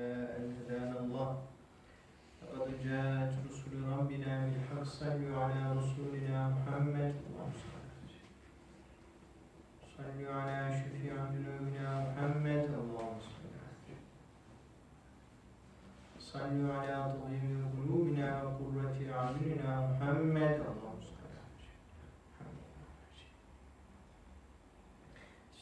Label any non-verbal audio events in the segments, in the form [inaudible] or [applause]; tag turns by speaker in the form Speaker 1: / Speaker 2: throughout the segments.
Speaker 1: أن هدانا الله لقد جاءت رسل ربنا بالحق صلوا على رسولنا محمد صلوا على شفيع ذنوبنا محمد اللهم صل على صلوا على طبيب قلوبنا وقرة أعيننا محمد اللهم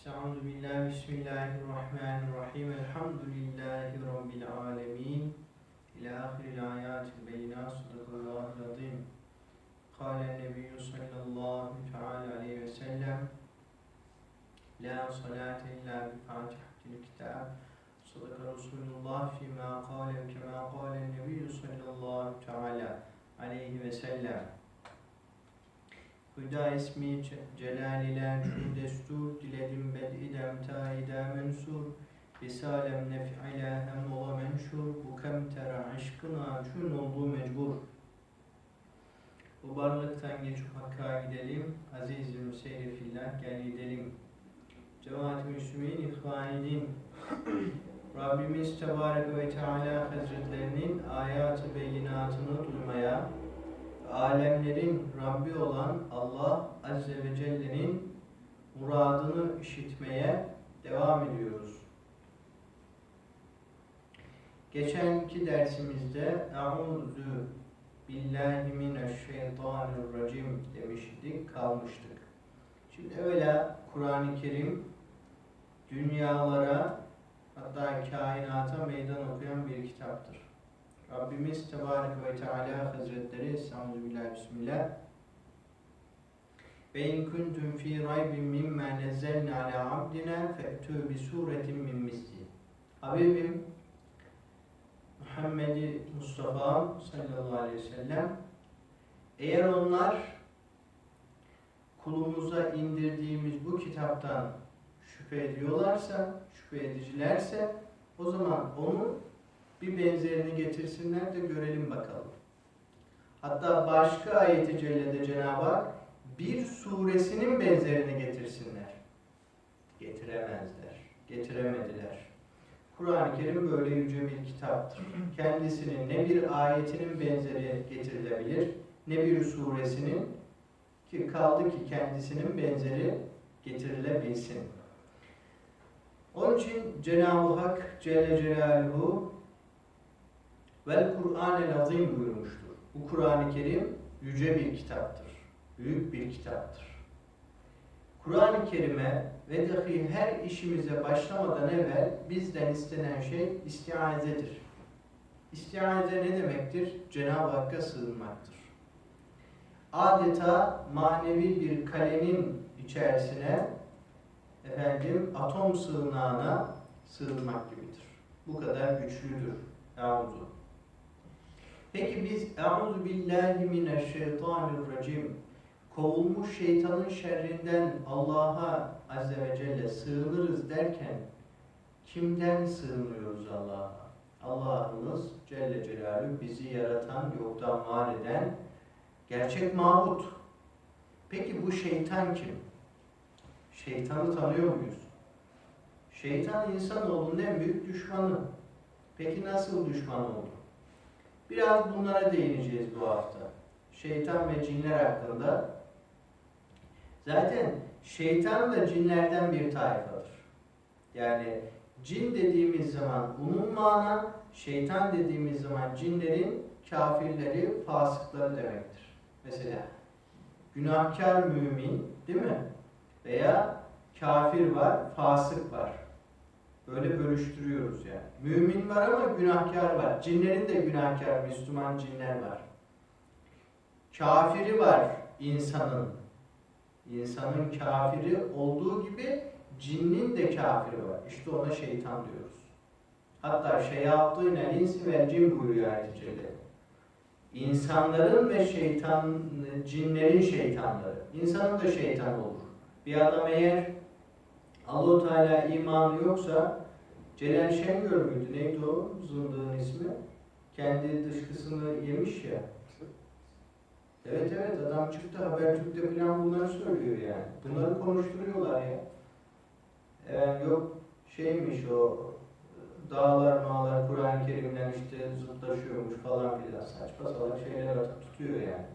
Speaker 1: Estaizu billah, bismillahirrahmanirrahim. Elhamdülillahi rabbil alemin. İlâ ahiril ayatil beyna sadakallahu azim. Kale nebiyyü sallallahu teala aleyhi ve sellem. La salate illa bi fatihatil kitab. Sadaka Resulullah fîmâ kâlem kemâ kâle nebiyyü sallallahu teala aleyhi ve sellem. Hüda ismi celal ile şu destur diledim bed'idem taide mensur. Risalem nef'ile hem ola menşur. Bu kemtera aşkına çün olduğu mecbur. Bu barlıktan geçip Hakk'a gidelim Azizim seyri fillah gel gidelim. Cemaat-i Müslümin ihvan edin. [coughs] Rabbimiz Tebarek ve Teala Hazretlerinin ayat-ı beyinatını duymaya alemlerin Rabbi olan Allah Azze ve Celle'nin muradını işitmeye devam ediyoruz. Geçenki dersimizde Euzu billahi mineşşeytanirracim demiştik, kalmıştık. Şimdi öyle Kur'an-ı Kerim dünyalara hatta kainata meydan okuyan bir kitaptır. Rabbimiz Tebarek ve Teala Hazretleri Estağfirullah Bismillah ve in kuntum fi raybin mimma nazzalna ala abdina fe'tu bi suretin min misli. Habibim Muhammed Mustafa sallallahu aleyhi ve sellem eğer onlar kulumuza indirdiğimiz bu kitaptan şüphe ediyorlarsa, şüphe edicilerse o zaman onu bir benzerini getirsinler de görelim bakalım. Hatta başka ayeti cellede Cenab-ı Hak bir suresinin benzerini getirsinler. Getiremezler, getiremediler. Kur'an-ı Kerim böyle yüce bir kitaptır. Kendisinin ne bir ayetinin benzeri getirilebilir, ne bir suresinin ki kaldı ki kendisinin benzeri getirilebilsin. Onun için Cenab-ı Hak Celle Celaluhu Vel Kur'an-el Azim buyurmuştur. Bu Kur'an-ı Kerim yüce bir kitaptır. Büyük bir kitaptır. Kur'an-ı Kerim'e ve dahi her işimize başlamadan evvel bizden istenen şey istiazedir. İstiaze ne demektir? Cenab-ı Hakk'a sığınmaktır. Adeta manevi bir kalenin içerisine efendim atom sığınağına sığınmak gibidir. Bu kadar güçlüdür. Euzu. Peki biz Euzu billahi mineşşeytanirracim kovulmuş şeytanın şerrinden Allah'a azze ve celle sığınırız derken kimden sığınıyoruz Allah'a? Allah'ımız Celle Celaluhu bizi yaratan, yoktan var eden gerçek mabut. Peki bu şeytan kim? Şeytanı tanıyor muyuz? Şeytan insanoğlunun en büyük düşmanı. Peki nasıl düşman oldu? Biraz bunlara değineceğiz bu hafta. Şeytan ve cinler hakkında. Zaten şeytan da cinlerden bir tayfadır. Yani cin dediğimiz zaman umum mana, şeytan dediğimiz zaman cinlerin kafirleri, fasıkları demektir. Mesela günahkar mümin değil mi? Veya kafir var, fasık var. Böyle bölüştürüyoruz yani. Mümin var ama günahkar var. Cinlerin de günahkar, Müslüman cinler var. Kafiri var insanın. İnsanın kafiri olduğu gibi cinnin de kafiri var. İşte ona şeytan diyoruz. Hatta şeyatîn el insi vel cin buyuruyor celle. İnsanların ve şeytan, cinlerin şeytanları. İnsanın da şeytan olur. Bir adam eğer Allahu Teala imanı yoksa Celal Şengör müydü? Neydi o zındığın ismi? Kendi dışkısını yemiş ya. Evet evet adam çıktı Habertürk'te falan bunları söylüyor yani. Bunları konuşturuyorlar ya. Evet yok şeymiş o dağlar mağlar Kur'an-ı Kerim'den işte zıtlaşıyormuş falan filan saçma salak şeyler atıp tutuyor yani.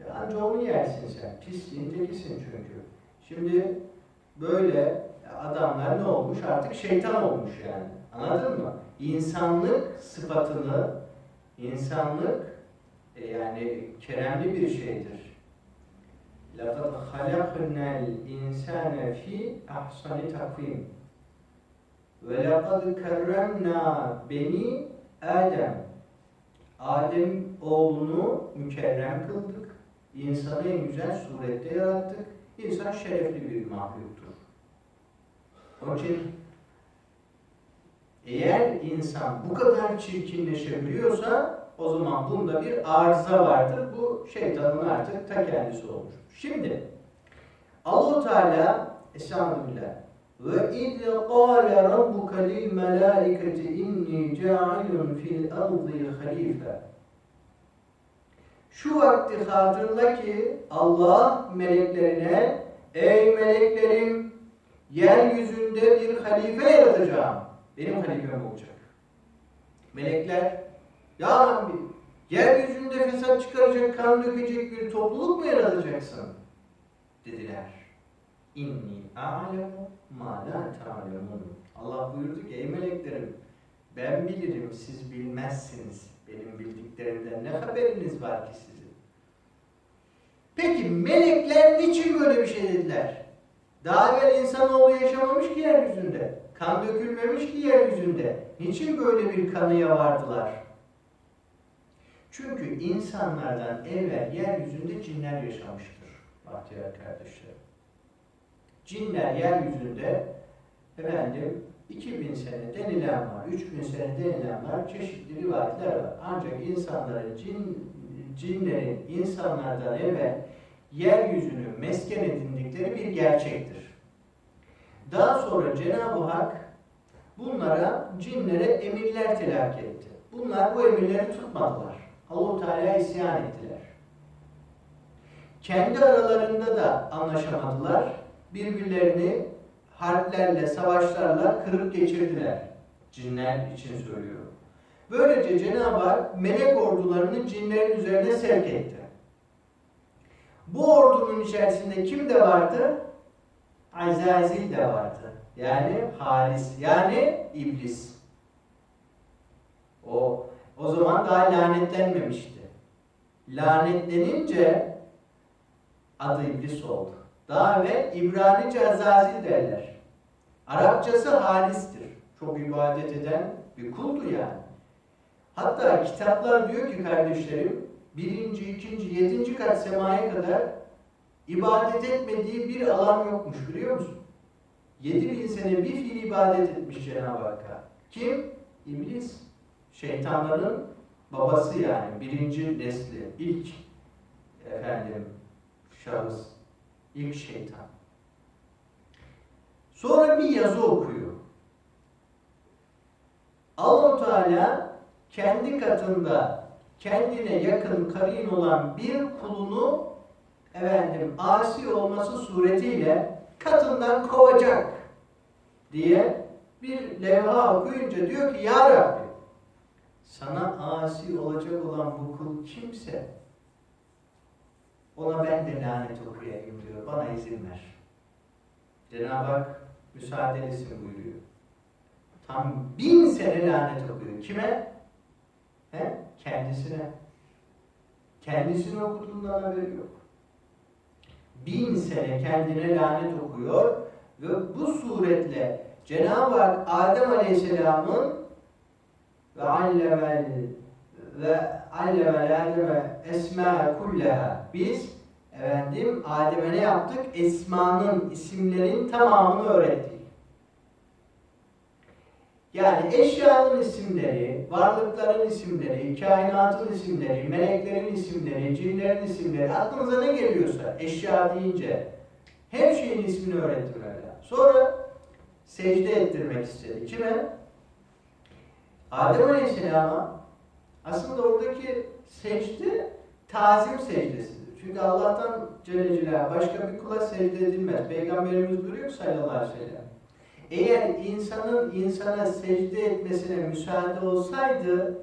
Speaker 1: Ya anca onu yersin sen. Pisliğin tekisin çünkü. Şimdi böyle adamlar ne olmuş? Artık şeytan olmuş yani. Anladın mı? İnsanlık sıfatını, insanlık e, yani keremli bir şeydir. لَقَدْ خَلَقْنَا الْاِنْسَانَ ف۪ي اَحْسَنِ تَقْوِيمٍ وَلَقَدْ كَرَّمْنَا beni Adem. Adem oğlunu mükerrem kıldık. İnsanı en güzel surette yarattık. İnsan şerefli bir mahluktur. Onun için eğer insan bu kadar çirkinleşebiliyorsa o zaman bunda bir arıza vardır. Bu şeytanın artık ta kendisi olmuş. Şimdi Allahu Teala Estağfirullah ve iz qâle rabbuke lil melâiketi inni câilun fil ardı halife şu vakti hatırla ki Allah meleklerine ey meleklerim yeryüzünde bir halife yaratacağım. Benim halifem olacak. Melekler ya Rabbi yeryüzünde fesat çıkaracak, kan dökecek bir topluluk mu yaratacaksın? Dediler. İnni a'lemu ma la ta'lemun. Allah buyurdu ki ey meleklerim ben bilirim siz bilmezsiniz. Benim bildiklerimden ne haberiniz var ki sizin? Peki melekler niçin böyle bir şey dediler? Daha evvel insanoğlu yaşamamış ki yeryüzünde. Kan dökülmemiş ki yeryüzünde. Niçin böyle bir kanıya vardılar? Çünkü insanlardan evvel yeryüzünde cinler yaşamıştır. Bahtiyar kardeşlerim. Cinler yeryüzünde efendim 2000 sene denilen var, 3000 sene denilen var, çeşitli rivayetler var. Ancak insanların, cin, cinlerin insanlardan evvel yeryüzünü mesken edindikleri bir gerçektir. Daha sonra Cenab-ı Hak bunlara, cinlere emirler telakki etti. Bunlar bu emirleri tutmadılar. Allah-u Teala'ya isyan ettiler. Kendi aralarında da anlaşamadılar. Birbirlerini harplerle, savaşlarla kırıp geçirdiler. Cinler için söylüyorum. Böylece Cenab-ı Hak melek ordularını cinlerin üzerine sevk etti. Bu ordunun içerisinde kim de vardı? Azazil de vardı. Yani Halis, yani iblis. O o zaman daha lanetlenmemişti. Lanetlenince adı iblis oldu. Daha ve İbranice Azazil derler. Arapçası Halis'tir. Çok ibadet eden bir kuldu yani. Hatta kitaplar diyor ki kardeşlerim, birinci, ikinci, yedinci kat semaya kadar ibadet etmediği bir alan yokmuş biliyor musun? Yedi bin sene bir fiil ibadet etmiş Cenab-ı Hakk'a. Kim? İblis. Şeytanların babası yani. Birinci nesli. ilk efendim şahıs. ilk şeytan. Sonra bir yazı okuyor. allah Teala kendi katında kendine yakın karin olan bir kulunu efendim asi olması suretiyle katından kovacak diye bir levha okuyunca diyor ki Ya Rabbi sana asi olacak olan bu kul kimse ona ben de lanet okuyayım diyor. Bana izin ver. Cenab-ı Hak müsaadenizi buyuruyor. Tam bin sene lanet okuyor. Kime? He? Kendisine. Kendisine okuduğundan haberi yok. Bin sene kendine lanet okuyor ve bu suretle Cenab-ı Hak Adem Aleyhisselam'ın ve allemel ve allemel Adem'e esma kulleha biz efendim Adem'e ne yaptık? Esmanın, isimlerin tamamını öğrettik. Yani eşyanın isimleri, varlıkların isimleri, kainatın isimleri, meleklerin isimleri, cinlerin isimleri, aklınıza ne geliyorsa eşya deyince her şeyin ismini öğretti Mevla. Sonra secde ettirmek istedi. Kime? Adem Aleyhisselam'a aslında oradaki secde tazim secdesidir. Çünkü Allah'tan Celle başka bir kula secde edilmez. Peygamberimiz buyuruyor sallallahu aleyhi ve sellem. Eğer insanın insana secde etmesine müsaade olsaydı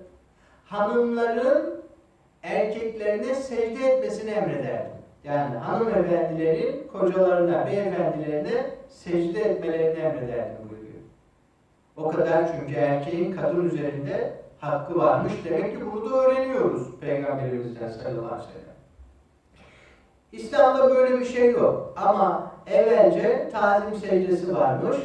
Speaker 1: hanımların erkeklerine secde etmesini emrederdi. Yani hanımefendilerin kocalarına, beyefendilerine secde etmelerini emrederdi buyuruyor. O kadar çünkü erkeğin kadın üzerinde hakkı varmış. Demek ki burada öğreniyoruz Peygamberimizden sallallahu aleyhi ve. İslam'da böyle bir şey yok. Ama evvelce tazim secdesi varmış.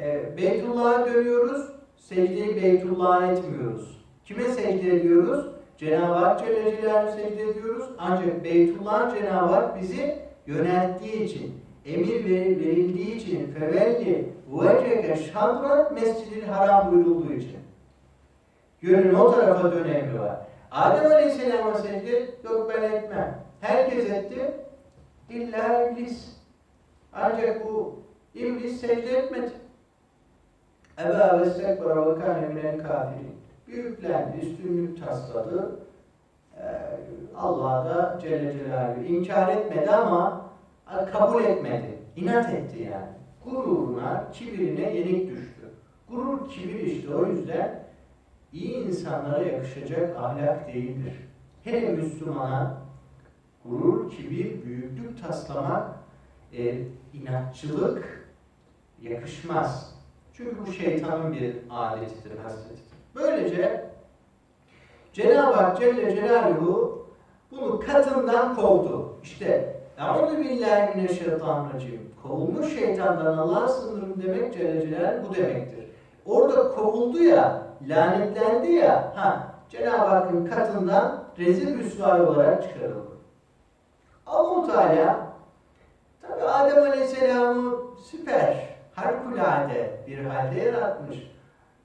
Speaker 1: E, Beytullah'a dönüyoruz. Secdeyi Beytullah'a etmiyoruz. Kime secde ediyoruz? Cenab-ı Hak Celle Celaluhu'ya secde ediyoruz. Ancak Beytullah Cenab-ı Hak bizi yönelttiği için, emir verildiği için, fevelli veceke şadra mescidil haram buyurulduğu için. Yönün o tarafa dön emri var. Adem Aleyhisselam'a secde, yok ben etmem. Herkes etti. İlla iblis. Ancak bu iblis secde etmedi. Eba ve stekbara ve kâne minel kafirin. Büyüklendi, üstünlük tasladı. Ee, Allah da Celle Celaluhu inkar etmedi ama kabul etmedi. İnat etti yani. Gururuna, kibirine yenik düştü. Gurur, kibir işte o yüzden iyi insanlara yakışacak ahlak değildir. Hele Müslümana gurur, kibir, büyüklük taslamak, e, inatçılık yakışmaz. Çünkü bu şeytanın bir adetidir, hasletidir. Böylece Cenab-ı Hak Celle Celaluhu bunu katından kovdu. İşte Euzu billahi mineşşeytanirracim. Kovulmuş şeytandan Allah'a sığınırım demek Celle Celaluhu bu demektir. Orada kovuldu ya, lanetlendi ya, ha Cenab-ı Hakk'ın katından rezil rüsvay olarak çıkarıldı. allah Teala tabi Adem Aleyhisselam'ı süper, harikulade bir halde yaratmış.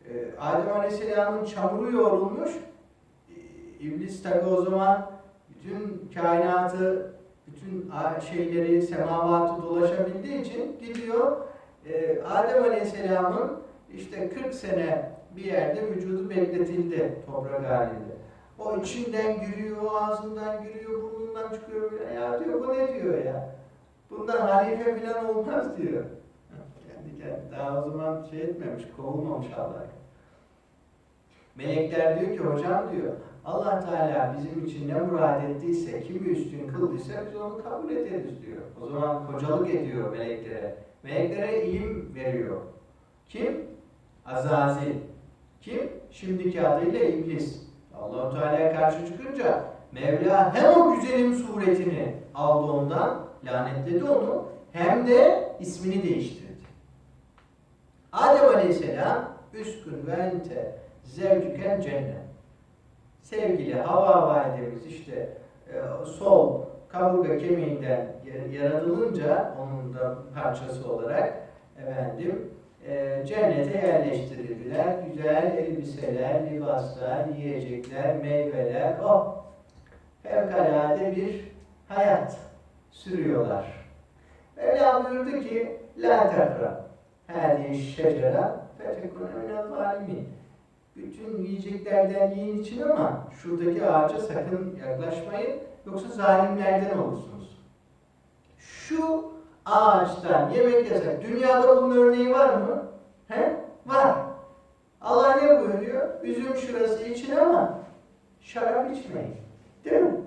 Speaker 1: Ee, Adem Aleyhisselam'ın çamuru yorulmuş. Ee, İblis tabi o zaman bütün kainatı, bütün şeyleri, semavatı dolaşabildiği için gidiyor. Ee, Adem Aleyhisselam'ın işte 40 sene bir yerde vücudu bekletildi toprak halinde. O içinden giriyor, ağzından giriyor, burnundan çıkıyor. Ya diyor bu ne diyor ya? Bundan halife falan olmaz diyor. Daha o zaman şey etmemiş, kovulmamış Allah. Melekler diyor ki hocam diyor Allah Teala bizim için ne murad ettiyse, kimi üstün kıldıysa biz onu kabul ederiz diyor. O zaman kocalık ediyor meleklere. Meleklere ilim veriyor. Kim? Azazil. Kim? Şimdiki adıyla iblis. Allahu Teala'ya karşı çıkınca Mevla hem o güzelim suretini aldı ondan, lanetledi onu, hem de ismini değiştirdi. Adem Aleyhisselam üskün ve zevcüken cennet. Sevgili hava validemiz işte e, sol kaburga kemiğinden yaratılınca onun da parçası olarak efendim e, cennete yerleştirildiler. Güzel elbiseler, libaslar, yiyecekler, meyveler, oh fevkalade bir hayat sürüyorlar. Mevla buyurdu ki La tekra hâdihi şecera fetekune minel zalimin bütün yiyeceklerden yiyin için ama şuradaki ağaca sakın yaklaşmayın yoksa zalimlerden olursunuz. Şu ağaçtan yemek yasak. Dünyada bunun örneği var mı? He? Var. Allah ne buyuruyor? Üzüm şurası için ama şarap içmeyin. Değil mi?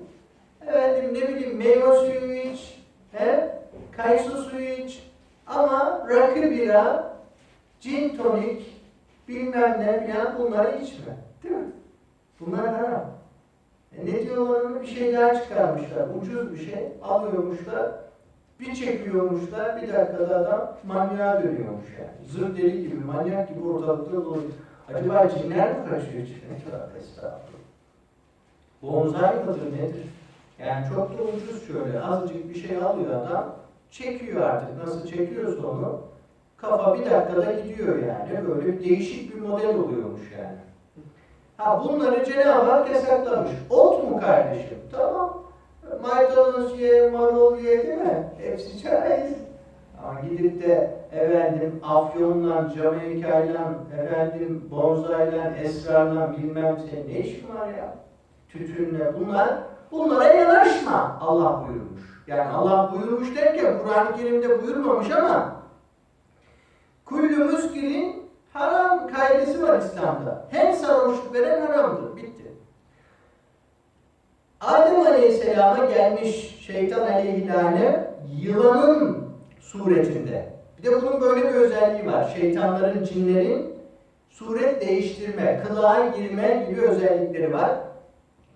Speaker 1: Efendim ne bileyim meyve suyu iç, he? kayısı suyu iç ama rakı bira, gin tonik, bilmem ne filan bunları içme. Değil mi? Bunlar haram. E ne diyorlar onu? Bir şey daha çıkarmışlar. Ucuz bir şey. Alıyormuşlar. Bir çekiyormuşlar. Bir dakikada adam manyağa dönüyormuş yani. Zır deli gibi, manyak gibi ortalıkta dolu. Acaba cinler mi kaçıyor içine? Estağfurullah. Bonzai mıdır nedir? Yani çok da ucuz şöyle. Azıcık bir şey alıyor adam. Çekiyor artık. Nasıl çekiyorsa onu Kafa bir dakikada gidiyor yani. Böyle değişik bir model oluyormuş yani. Ha bunları Cenab-ı Hak yasaklamış. Ot mu kardeşim? Tamam. Maydanoz ye, marul ye değil mi? Hepsi caiz. Ama gidip de efendim afyonla, Jamaika'yla, efendim bonzayla, esrarla bilmem senin ne işin var ya? Tütünle bunlar, bunlara yanaşma Allah buyurmuş. Yani Allah buyurmuş derken Kur'an-ı Kerim'de buyurmamış ama Kullu muskirin haram kaidesi var İslam'da. Her sarhoşluk veren haramdır. Bitti. Adem Aleyhisselam'a gelmiş şeytan aleyhilâne yılanın suretinde. Bir de bunun böyle bir özelliği var. Şeytanların, cinlerin suret değiştirme, kılığa girme gibi özellikleri var.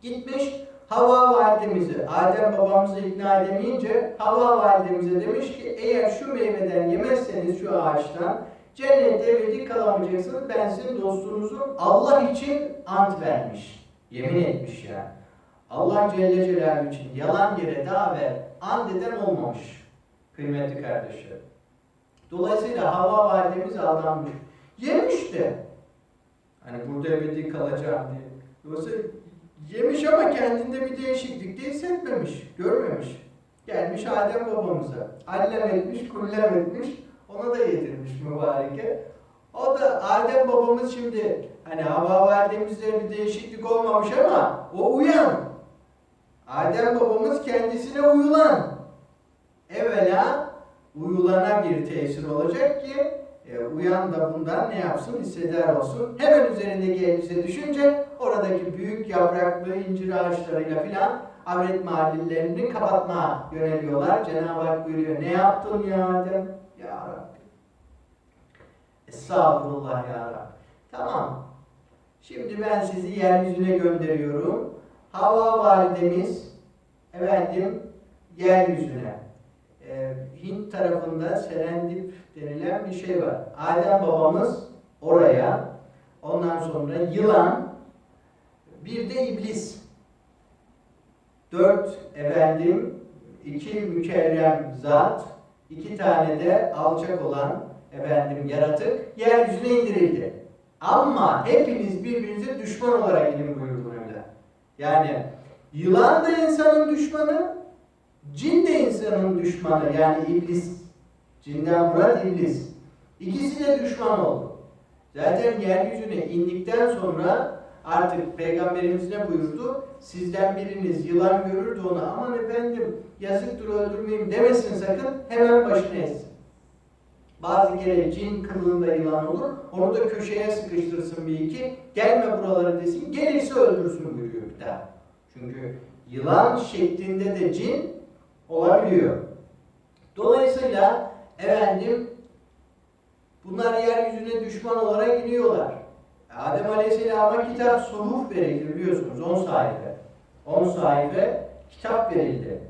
Speaker 1: Gitmiş Havva validemizi, Adem babamızı ikna edemeyince Havva validemize demiş ki eğer şu meyveden yemezseniz şu ağaçtan cennette ebedi kalamayacaksınız. Ben sizin dostunuzum. Allah için ant vermiş. Yemin etmiş yani. Allah Celle Celaluhu için yalan yere davet and eden olmamış. Kıymetli kardeşlerim. Dolayısıyla Havva validemiz aldanmış. Yemiş de. Hani burada ebedi kalacağım diye. Dolayısıyla yemiş ama kendinde bir değişiklik de hissetmemiş, görmemiş. Gelmiş Adem babamıza. Allem etmiş, kullem etmiş. Ona da yedirmiş mübareke. O da Adem babamız şimdi hani Havva validemizde bir değişiklik olmamış ama o uyan. Adem babamız kendisine uyulan. Evvela uyulana bir tesir olacak ki e, uyan da bundan ne yapsın hisseder olsun. Hemen üzerindeki elbise düşünce oradaki büyük yapraklı incir ağaçlarıyla filan avret mahallelerini kapatmaya yöneliyorlar. Cenab-ı Hak buyuruyor ne yaptın ya Adem? Ya Rabbi. Estağfurullah ya Rabbi. Tamam. Şimdi ben sizi yeryüzüne gönderiyorum. Hava validemiz efendim yeryüzüne e, Hint tarafında Serendip denilen bir şey var. Adem babamız oraya ondan sonra yılan bir de iblis dört efendim iki mükerrem zat iki tane de alçak olan efendim yaratık yeryüzüne indirildi. Ama hepiniz birbirinize düşman olarak inin buyurdu Mevla. Yani yılan da insanın düşmanı, cin de insanın düşmanı yani iblis. Cinden murat iblis. İkisi de düşman oldu. Zaten yeryüzüne indikten sonra artık peygamberimiz ne buyurdu? Sizden biriniz yılan görür de ona aman efendim yazıktır öldürmeyeyim demesin sakın hemen başını etsin. Bazı kere cin kılığında yılan olur. Onu da köşeye sıkıştırsın bir iki. Gelme buralara desin. Gelirse öldürsün buyuruyor bir daha. Çünkü yılan şeklinde de cin olabiliyor. Dolayısıyla efendim bunlar yeryüzüne düşman olarak iniyorlar. Adem Aleyhisselam'a kitap suhuf verildi biliyorsunuz 10 sayfa. 10 sayfa kitap verildi.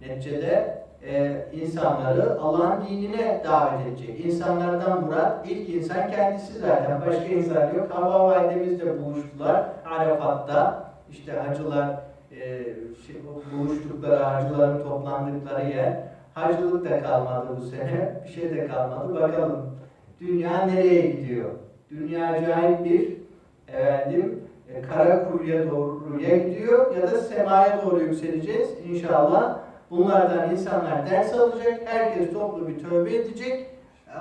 Speaker 1: Neticede e, insanları Allah'ın dinine davet edecek. İnsanlardan murat ilk insan kendisi zaten. Başka insan yok. Havva validemizle buluştular Arafat'ta. İşte hacılar e, şey, buluştukları, hacıların toplandıkları yer. Hacılık da kalmadı bu sene. Bir şey de kalmadı. Bakalım dünya nereye gidiyor? Dünya acayip bir efendim e, kara kuyuya doğruya gidiyor ya da semaya doğru yükseleceğiz inşallah. Bunlardan insanlar ders alacak, herkes toplu bir tövbe edecek.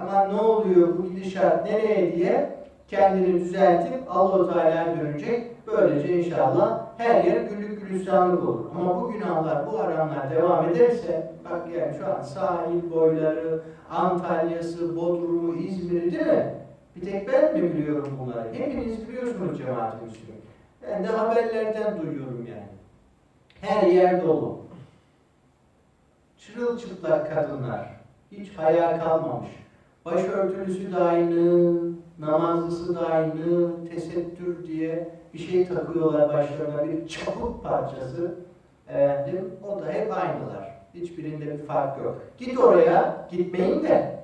Speaker 1: Ama ne oluyor bu gidişat nereye diye kendini düzeltip Allahu Teala'ya dönecek. Böylece inşallah her yer güllük gülistanlık olur. Ama bu günahlar, bu haramlar devam ederse, bak yani şu an sahil boyları, Antalya'sı, Bodrum'u, İzmir'i değil mi? Bir tek ben mi biliyorum bunları? Hepiniz biliyorsunuz cemaat-i Müslüman. Ben de haberlerden duyuyorum yani. Her yer dolu. Çırılçıplak kadınlar. Hiç hayal kalmamış. Başörtülüsü de aynı, namazlısı da aynı, tesettür diye bir şey takıyorlar başlarına bir çaput parçası. Efendim, o da hep aynılar. Hiçbirinde bir fark yok. Git oraya, gitmeyin de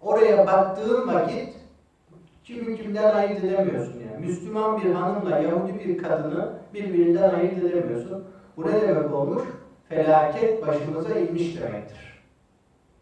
Speaker 1: oraya baktığın vakit kimi kimden ayırt edemiyorsun yani. Müslüman bir hanımla Yahudi bir kadını birbirinden ayırt edemiyorsun. Bu ne demek olmuş? Felaket başımıza inmiş demektir.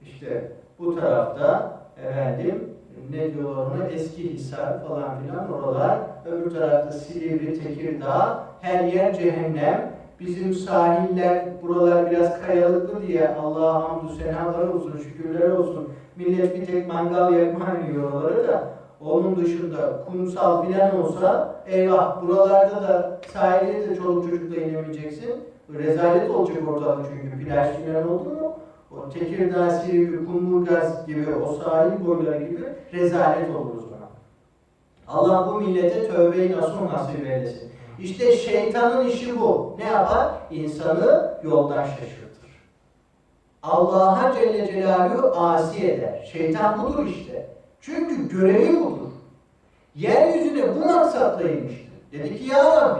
Speaker 1: İşte bu tarafta efendim ne diyorlar ona eski Hisar falan filan oralar öbür tarafta Silivri, Tekirdağ her yer cehennem. Bizim sahiller buralar biraz kayalıklı diye Allah'a hamdü senalar olsun, şükürler olsun. Millet bir tek mangal yakman yiyor oraları da onun dışında kumsal filan olsa eyvah buralarda da sahilde de çoluk çocukla inemeyeceksin. Rezalet olacak ortalık çünkü plaj filan oldu mu o Tekirdağ, Silivri, Kumburgaz gibi o sahil boyları gibi rezalet olur o zaman. Allah bu millete tövbe-i nasuh nasip eylesin. İşte şeytanın işi bu. Ne yapar? İnsanı yoldan şaşırtır. Allah'a Celle Celaluhu asi eder. Şeytan budur işte. Çünkü görevi budur. Yeryüzüne bu maksatla inmiştir. Dedi ki ya Rabbi